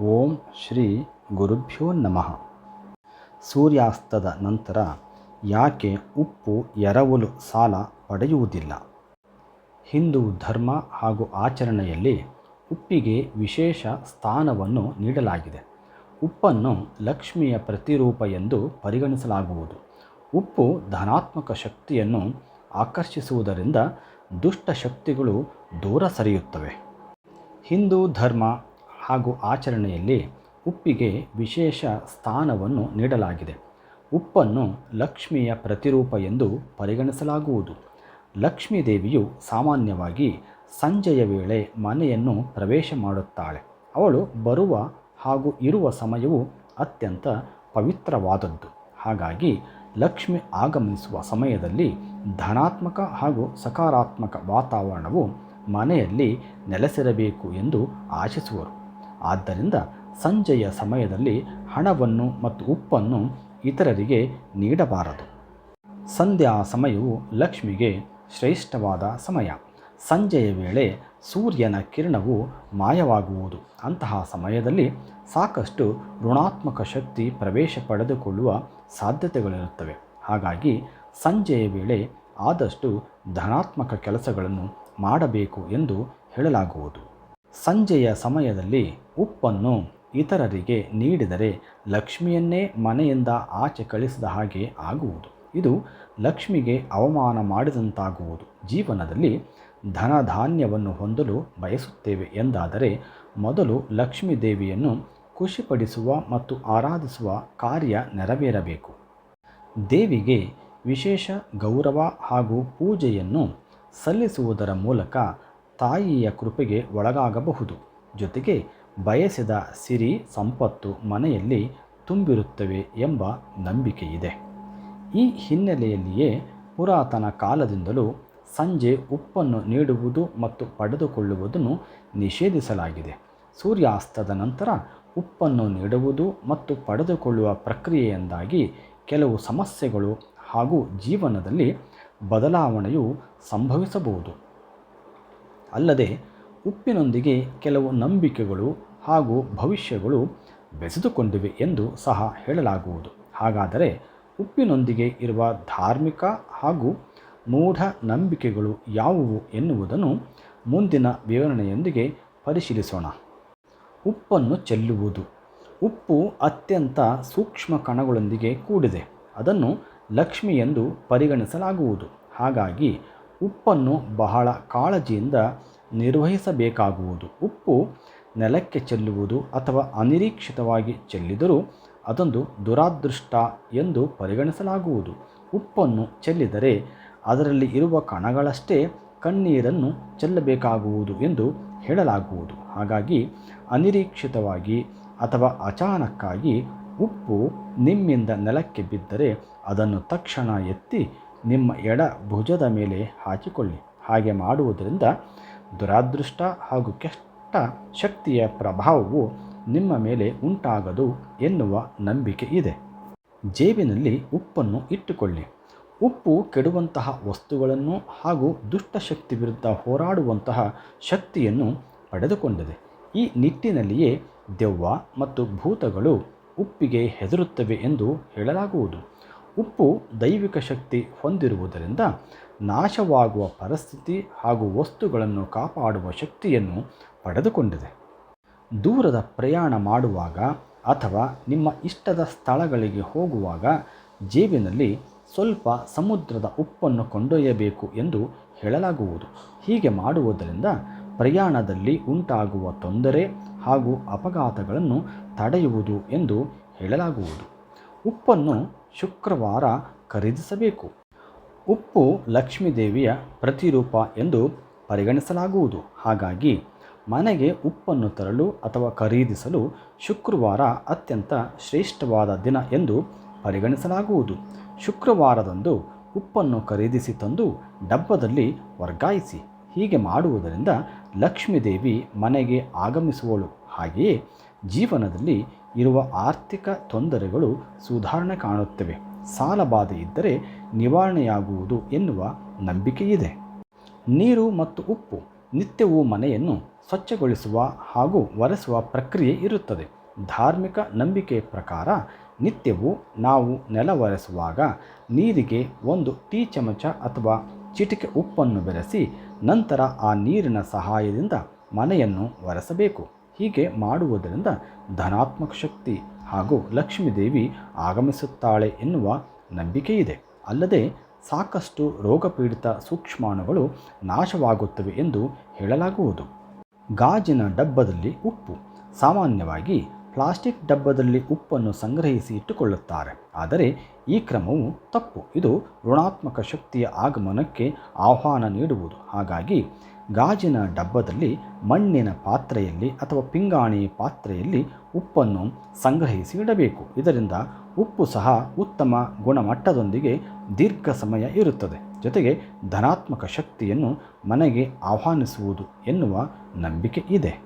ಓಂ ಶ್ರೀ ಗುರುಭ್ಯೋ ನಮಃ. ಸೂರ್ಯಾಸ್ತದ ನಂತರ ಯಾಕೆ ಉಪ್ಪು, ಎರವಲು ಸಾಲ ಪಡೆಯುವುದಿಲ್ಲ? ಹಿಂದೂ ಧರ್ಮ ಹಾಗೂ ಆಚರಣೆಯಲ್ಲಿ ಉಪ್ಪಿಗೆ ವಿಶೇಷ ಸ್ಥಾನವನ್ನು ನೀಡಲಾಗಿದೆ. ಉಪ್ಪನ್ನು ಲಕ್ಷ್ಮಿಯ ಪ್ರತಿರೂಪ ಎಂದು ಪರಿಗಣಿಸಲಾಗುವುದು. ಉಪ್ಪು ಧನಾತ್ಮಕ ಶಕ್ತಿಯನ್ನು ಆಕರ್ಷಿಸುವುದರಿಂದ ದುಷ್ಟ ಶಕ್ತಿಗಳು ದೂರ ಸರಿಯುತ್ತವೆ. ಹಿಂದೂ ಧರ್ಮ ಹಾಗೂ ಆಚರಣೆಯಲ್ಲಿ ಉಪ್ಪಿಗೆ ವಿಶೇಷ ಸ್ಥಾನವನ್ನು ನೀಡಲಾಗಿದೆ. ಉಪ್ಪನ್ನು ಲಕ್ಷ್ಮಿಯ ಪ್ರತಿರೂಪ ಎಂದು ಪರಿಗಣಿಸಲಾಗುವುದು. ಲಕ್ಷ್ಮೀ ದೇವಿಯು ಸಾಮಾನ್ಯವಾಗಿ ಸಂಜೆಯ ವೇಳೆ ಮನೆಯನ್ನು ಪ್ರವೇಶ ಮಾಡುತ್ತಾಳೆ. ಅವಳು ಬರುವ ಹಾಗೂ ಇರುವ ಸಮಯವು ಅತ್ಯಂತ ಪವಿತ್ರವಾದದ್ದು. ಹಾಗಾಗಿ ಲಕ್ಷ್ಮಿ ಆಗಮಿಸುವ ಸಮಯದಲ್ಲಿ ಧನಾತ್ಮಕ ಹಾಗೂ ಸಕಾರಾತ್ಮಕ ವಾತಾವರಣವು ಮನೆಯಲ್ಲಿ ನೆಲೆಸಿರಬೇಕು ಎಂದು ಆಶಿಸುವರು. ಆದ್ದರಿಂದ ಸಂಜೆಯ ಸಮಯದಲ್ಲಿ ಹಣವನ್ನು ಮತ್ತು ಉಪ್ಪನ್ನು ಇತರರಿಗೆ ನೀಡಬಾರದು. ಸಂಧ್ಯಾ ಸಮಯವು ಲಕ್ಷ್ಮಿಗೆ ಶ್ರೇಷ್ಠವಾದ ಸಮಯ. ಸಂಜೆಯ ವೇಳೆ ಸೂರ್ಯನ ಕಿರಣವು ಮಾಯವಾಗುವುದು. ಅಂತಹ ಸಮಯದಲ್ಲಿ ಸಾಕಷ್ಟು ಋಣಾತ್ಮಕ ಶಕ್ತಿ ಪ್ರವೇಶ ಪಡೆದುಕೊಳ್ಳುವ ಸಾಧ್ಯತೆಗಳಿರುತ್ತವೆ. ಹಾಗಾಗಿ ಸಂಜೆಯ ವೇಳೆ ಆದಷ್ಟು ಧನಾತ್ಮಕ ಕೆಲಸಗಳನ್ನು ಮಾಡಬೇಕು ಎಂದು ಹೇಳಲಾಗುವುದು. ಸಂಜೆಯ ಸಮಯದಲ್ಲಿ ಉಪ್ಪನ್ನು ಇತರರಿಗೆ ನೀಡಿದರೆ ಲಕ್ಷ್ಮಿಯನ್ನೇ ಮನೆಯಿಂದ ಆಚೆ ಕಳಿಸಿದ ಹಾಗೆ ಆಗುವುದು. ಇದು ಲಕ್ಷ್ಮಿಗೆ ಅವಮಾನ ಮಾಡಿದಂತಾಗುವುದು. ಜೀವನದಲ್ಲಿ ಧನಧಾನ್ಯವನ್ನು ಹೊಂದಲು ಬಯಸುತ್ತೇವೆ ಎಂದಾದರೆ ಮೊದಲು ಲಕ್ಷ್ಮೀ ದೇವಿಯನ್ನು ಖುಷಿಪಡಿಸುವ ಮತ್ತು ಆರಾಧಿಸುವ ಕಾರ್ಯ ನೆರವೇರಬೇಕು. ದೇವಿಗೆ ವಿಶೇಷ ಗೌರವ ಹಾಗೂ ಪೂಜೆಯನ್ನು ಸಲ್ಲಿಸುವುದರ ಮೂಲಕ ತಾಯಿಯ ಕೃಪೆಗೆ ಒಳಗಾಗಬಹುದು. ಜೊತೆಗೆ ಬಯಸಿದ ಸಿರಿ ಸಂಪತ್ತು ಮನೆಯಲ್ಲಿ ತುಂಬಿರುತ್ತವೆ ಎಂಬ ನಂಬಿಕೆಯಿದೆ. ಈ ಹಿನ್ನೆಲೆಯಲ್ಲಿಯೇ ಪುರಾತನ ಕಾಲದಿಂದಲೂ ಸಂಜೆ ಉಪ್ಪನ್ನು ನೀಡುವುದು ಮತ್ತು ಪಡೆದುಕೊಳ್ಳುವುದನ್ನು ನಿಷೇಧಿಸಲಾಗಿದೆ. ಸೂರ್ಯಾಸ್ತದ ನಂತರ ಉಪ್ಪನ್ನು ನೀಡುವುದು ಮತ್ತು ಪಡೆದುಕೊಳ್ಳುವ ಪ್ರಕ್ರಿಯೆಯಿಂದಾಗಿ ಕೆಲವು ಸಮಸ್ಯೆಗಳು ಹಾಗೂ ಜೀವನದಲ್ಲಿ ಬದಲಾವಣೆಯು ಸಂಭವಿಸಬಹುದು. ಅಲ್ಲದೆ ಉಪ್ಪಿನೊಂದಿಗೆ ಕೆಲವು ನಂಬಿಕೆಗಳು ಹಾಗೂ ಭವಿಷ್ಯಗಳು ಬೆಸೆದುಕೊಂಡಿವೆ ಎಂದು ಸಹ ಹೇಳಲಾಗುವುದು. ಹಾಗಾದರೆ ಉಪ್ಪಿನೊಂದಿಗೆ ಇರುವ ಧಾರ್ಮಿಕ ಹಾಗೂ ಮೂಢ ನಂಬಿಕೆಗಳು ಯಾವುವು ಎನ್ನುವುದನ್ನು ಮುಂದಿನ ವಿವರಣೆಯೊಂದಿಗೆ ಪರಿಶೀಲಿಸೋಣ. ಉಪ್ಪನ್ನು ಚೆಲ್ಲುವುದು. ಉಪ್ಪು ಅತ್ಯಂತ ಸೂಕ್ಷ್ಮ ಕಣಗಳೊಂದಿಗೆ ಕೂಡಿದೆ. ಅದನ್ನು ಲಕ್ಷ್ಮಿ ಎಂದು ಪರಿಗಣಿಸಲಾಗುವುದು. ಹಾಗಾಗಿ ಉಪ್ಪನ್ನು ಬಹಳ ಕಾಳಜಿಯಿಂದ ನಿರ್ವಹಿಸಬೇಕಾಗುವುದು. ಉಪ್ಪು ನೆಲಕ್ಕೆ ಚೆಲ್ಲುವುದು ಅಥವಾ ಅನಿರೀಕ್ಷಿತವಾಗಿ ಚೆಲ್ಲಿದರೂ ಅದೊಂದು ದುರಾದೃಷ್ಟ ಎಂದು ಪರಿಗಣಿಸಲಾಗುವುದು. ಉಪ್ಪನ್ನು ಚೆಲ್ಲಿದರೆ ಅದರಲ್ಲಿ ಇರುವ ಕಣಗಳಷ್ಟೇ ಕಣ್ಣೀರನ್ನು ಚೆಲ್ಲಬೇಕಾಗುವುದು ಎಂದು ಹೇಳಲಾಗುವುದು. ಹಾಗಾಗಿ ಅನಿರೀಕ್ಷಿತವಾಗಿ ಅಥವಾ ಅಚಾನಕ್ಕಾಗಿ ಉಪ್ಪು ನಿಮ್ಮಿಂದ ನೆಲಕ್ಕೆ ಬಿದ್ದರೆ ಅದನ್ನು ತಕ್ಷಣ ಎತ್ತಿ ನಿಮ್ಮ ಎಡ ಭುಜದ ಮೇಲೆ ಹಾಕಿಕೊಳ್ಳಿ. ಹಾಗೆ ಮಾಡುವುದರಿಂದ ದುರಾದೃಷ್ಟ ಹಾಗೂ ಕೆಟ್ಟ ಶಕ್ತಿಯ ಪ್ರಭಾವವು ನಿಮ್ಮ ಮೇಲೆ ಉಂಟಾಗದು ಎನ್ನುವ ನಂಬಿಕೆ ಇದೆ. ಜೇಬಿನಲ್ಲಿ ಉಪ್ಪನ್ನು ಇಟ್ಟುಕೊಳ್ಳಿ. ಉಪ್ಪು ಕೆಡುವಂತಹ ವಸ್ತುಗಳನ್ನು ಹಾಗೂ ದುಷ್ಟಶಕ್ತಿ ವಿರುದ್ಧ ಹೋರಾಡುವಂತಹ ಶಕ್ತಿಯನ್ನು ಪಡೆದುಕೊಂಡಿದೆ, ಈ ನಿಟ್ಟಿನಲ್ಲಿಯೇ ದೆವ್ವ ಮತ್ತು ಭೂತಗಳು ಉಪ್ಪಿಗೆ ಹೆದರುತ್ತವೆ ಎಂದು ಹೇಳಲಾಗುವುದು. ಉಪ್ಪು ದೈವಿಕ ಶಕ್ತಿ ಹೊಂದಿರುವುದರಿಂದ ನಾಶವಾಗುವ ಪರಿಸ್ಥಿತಿ ಹಾಗೂ ವಸ್ತುಗಳನ್ನು ಕಾಪಾಡುವ ಶಕ್ತಿಯನ್ನು ಪಡೆದುಕೊಂಡಿದೆ. ದೂರದ ಪ್ರಯಾಣ ಮಾಡುವಾಗ ಅಥವಾ ನಿಮ್ಮ ಇಷ್ಟದ ಸ್ಥಳಗಳಿಗೆ ಹೋಗುವಾಗ ಜೇಬಿನಲ್ಲಿ ಸ್ವಲ್ಪ ಸಮುದ್ರದ ಉಪ್ಪನ್ನು ಕೊಂಡೊಯ್ಯಬೇಕು ಎಂದು ಹೇಳಲಾಗುವುದು. ಹೀಗೆ ಮಾಡುವುದರಿಂದ ಪ್ರಯಾಣದಲ್ಲಿ ಉಂಟಾಗುವ ತೊಂದರೆ ಹಾಗೂ ಅಪಘಾತಗಳನ್ನು ತಡೆಯುವುದು ಎಂದು ಹೇಳಲಾಗುವುದು. ಉಪ್ಪನ್ನು ಶುಕ್ರವಾರ ಖರೀದಿಸಬೇಕು. ಉಪ್ಪು ಲಕ್ಷ್ಮೀದೇವಿಯ ಪ್ರತಿರೂಪ ಎಂದು ಪರಿಗಣಿಸಲಾಗುವುದು. ಹಾಗಾಗಿ ಮನೆಗೆ ಉಪ್ಪನ್ನು ತರಲು ಅಥವಾ ಖರೀದಿಸಲು ಶುಕ್ರವಾರ ಅತ್ಯಂತ ಶ್ರೇಷ್ಠವಾದ ದಿನ ಎಂದು ಪರಿಗಣಿಸಲಾಗುವುದು. ಶುಕ್ರವಾರದಂದು ಉಪ್ಪನ್ನು ಖರೀದಿಸಿ ತಂದು ಡಬ್ಬದಲ್ಲಿ ವರ್ಗಾಯಿಸಿ, ಹೀಗೆ ಮಾಡುವುದರಿಂದ ಲಕ್ಷ್ಮೀದೇವಿ ಮನೆಗೆ ಆಗಮಿಸುವಳು. ಹಾಗೆಯೇ ಜೀವನದಲ್ಲಿ ಇರುವ ಆರ್ಥಿಕ ತೊಂದರೆಗಳು ಸುಧಾರಣೆ ಕಾಣುತ್ತವೆ. ಸಾಲಬಾಧೆ ಇದ್ದರೆ ನಿವಾರಣೆಯಾಗುವುದು ಎನ್ನುವ ನಂಬಿಕೆಯಿದೆ. ನೀರು ಮತ್ತು ಉಪ್ಪು, ನಿತ್ಯವೂ ಮನೆಯನ್ನು ಸ್ವಚ್ಛಗೊಳಿಸುವ ಹಾಗೂ ಒರೆಸುವ ಪ್ರಕ್ರಿಯೆ ಇರುತ್ತದೆ. ಧಾರ್ಮಿಕ ನಂಬಿಕೆ ಪ್ರಕಾರ, ನಿತ್ಯವೂ ನಾವು ನೆಲ ಒರೆಸುವಾಗ ನೀರಿಗೆ ಒಂದು ಟೀ ಚಮಚ ಅಥವಾ ಚಿಟಿಕೆ ಉಪ್ಪನ್ನು ಬೆರೆಸಿ ನಂತರ ಆ ನೀರಿನ ಸಹಾಯದಿಂದ ಮನೆಯನ್ನು ಒರೆಸಬೇಕು. ಹೀಗೆ ಮಾಡುವುದರಿಂದ ಧನಾತ್ಮಕ ಶಕ್ತಿ ಹಾಗೂ ಲಕ್ಷ್ಮೀದೇವಿ ಆಗಮಿಸುತ್ತಾಳೆ ಎನ್ನುವ ನಂಬಿಕೆ ಇದೆ ಅಲ್ಲದೆ ಸಾಕಷ್ಟು ರೋಗಪೀಡಿತ ಸೂಕ್ಷ್ಮಾಣುಗಳು ನಾಶವಾಗುತ್ತವೆ ಎಂದು ಹೇಳಲಾಗುವುದು. ಗಾಜಿನ ಡಬ್ಬದಲ್ಲಿ ಉಪ್ಪು. ಸಾಮಾನ್ಯವಾಗಿ ಪ್ಲಾಸ್ಟಿಕ್ ಡಬ್ಬದಲ್ಲಿ ಉಪ್ಪನ್ನು ಸಂಗ್ರಹಿಸಿ ಇಟ್ಟುಕೊಳ್ಳುತ್ತಾರೆ. ಆದರೆ ಈ ಕ್ರಮವು ತಪ್ಪು. ಇದು ಋಣಾತ್ಮಕ ಶಕ್ತಿಯ ಆಗಮನಕ್ಕೆ ಆಹ್ವಾನ ನೀಡುವುದು. ಹಾಗಾಗಿ ಗಾಜಿನ ಡಬ್ಬದಲ್ಲಿ, ಮಣ್ಣಿನ ಪಾತ್ರೆಯಲ್ಲಿ ಅಥವಾ ಪಿಂಗಾಣಿ ಪಾತ್ರೆಯಲ್ಲಿ ಉಪ್ಪನ್ನು ಸಂಗ್ರಹಿಸಿ ಇಡಬೇಕು. ಇದರಿಂದ ಉಪ್ಪು ಸಹ ಉತ್ತಮ ಗುಣಮಟ್ಟದೊಂದಿಗೆ ದೀರ್ಘ ಸಮಯ ಇರುತ್ತದೆ. ಜೊತೆಗೆ ಧನಾತ್ಮಕ ಶಕ್ತಿಯನ್ನು ಮನೆಗೆ ಆಹ್ವಾನಿಸುವುದು ಎನ್ನುವ ನಂಬಿಕೆ ಇದೆ.